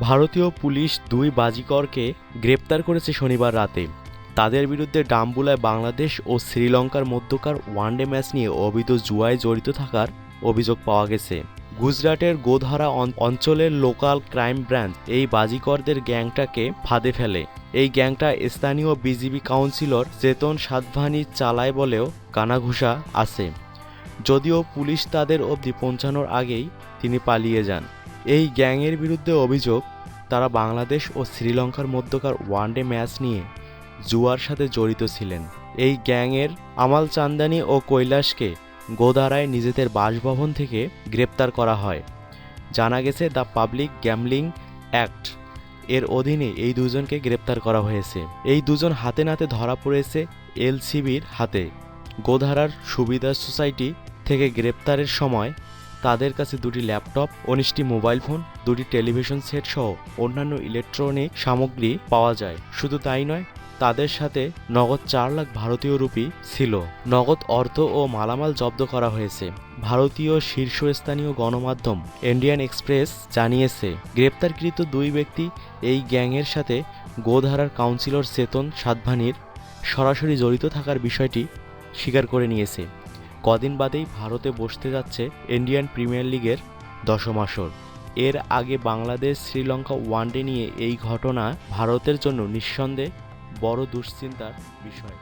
ভারতীয় পুলিশ দুই বাজিকরকে গ্রেপ্তার করেছে শনিবার রাতে। তাদের বিরুদ্ধে ডাম্বুলায় বাংলাদেশ ও শ্রীলঙ্কার মধ্যকার ওয়ানডে ম্যাচ নিয়ে অবৈধ জুয়ায় জড়িত থাকার অভিযোগ পাওয়া গেছে। গুজরাটের গোধারা অঞ্চলের লোকাল ক্রাইম ব্রাঞ্চ এই বাজিকরদের গ্যাংটাকে ফাঁদে ফেলে। এই গ্যাংটা স্থানীয় বিজিবি কাউন্সিলর চেতন সাতভানি চালায় বলেও কানাঘুষা আছে। যদিও পুলিশ তাদের অবধি পৌঁছানোর আগেই তিনি পালিয়ে যান। এই গ্যাংয়ের বিরুদ্ধে অভিযোগ, তারা বাংলাদেশ ও শ্রীলঙ্কার মধ্যকার ওয়ানডে ম্যাচ নিয়ে জুয়ার সাথে জড়িত ছিলেন। এই গ্যাংয়ের আমাল চান্দানি ও কৈলাসকে গোদারায় নিজেদের বাসভবন থেকে গ্রেপ্তার করা হয়। জানা গেছে, দ্য পাবলিক গ্যামলিং অ্যাক্ট এর অধীনে এই দুজনকে গ্রেপ্তার করা হয়েছে। এই দুজন হাতে নাতে ধরা পড়েছে এলসিবির হাতে। গোধারার সুবিধা সোসাইটি থেকে গ্রেপ্তারের সময় তাদের কাছে দুটি ল্যাপটপ, উনিশটি মোবাইল ফোন, দুটি টেলিভিশন সেট সহ অন্যান্য ইলেকট্রনিক সামগ্রী পাওয়া যায়। শুধু তাই নয়, তাদের সাথে নগদ চার লাখ ভারতীয় রুপি ছিল। নগদ অর্থ ও মালামাল জব্দ করা হয়েছে। ভারতীয় শীর্ষস্থানীয় গণমাধ্যম ইন্ডিয়ান এক্সপ্রেস জানিয়েছে, গ্রেপ্তারকৃত দুই ব্যক্তি এই গ্যাংয়ের সাথে গোধারার কাউন্সিলর চেতন সাতভানির সরাসরি জড়িত থাকার বিষয়টি স্বীকার করে নিয়েছে। কদিন বাদেই ভারতে বসতে যাচ্ছে ইন্ডিয়ান প্রিমিয়ার লিগের দশম আসর। এর আগে বাংলাদেশ শ্রীলঙ্কা ওয়ানডে নিয়ে এই ঘটনা ভারতের জন্য নিঃসন্দেহে বড় দুশ্চিন্তার বিষয়।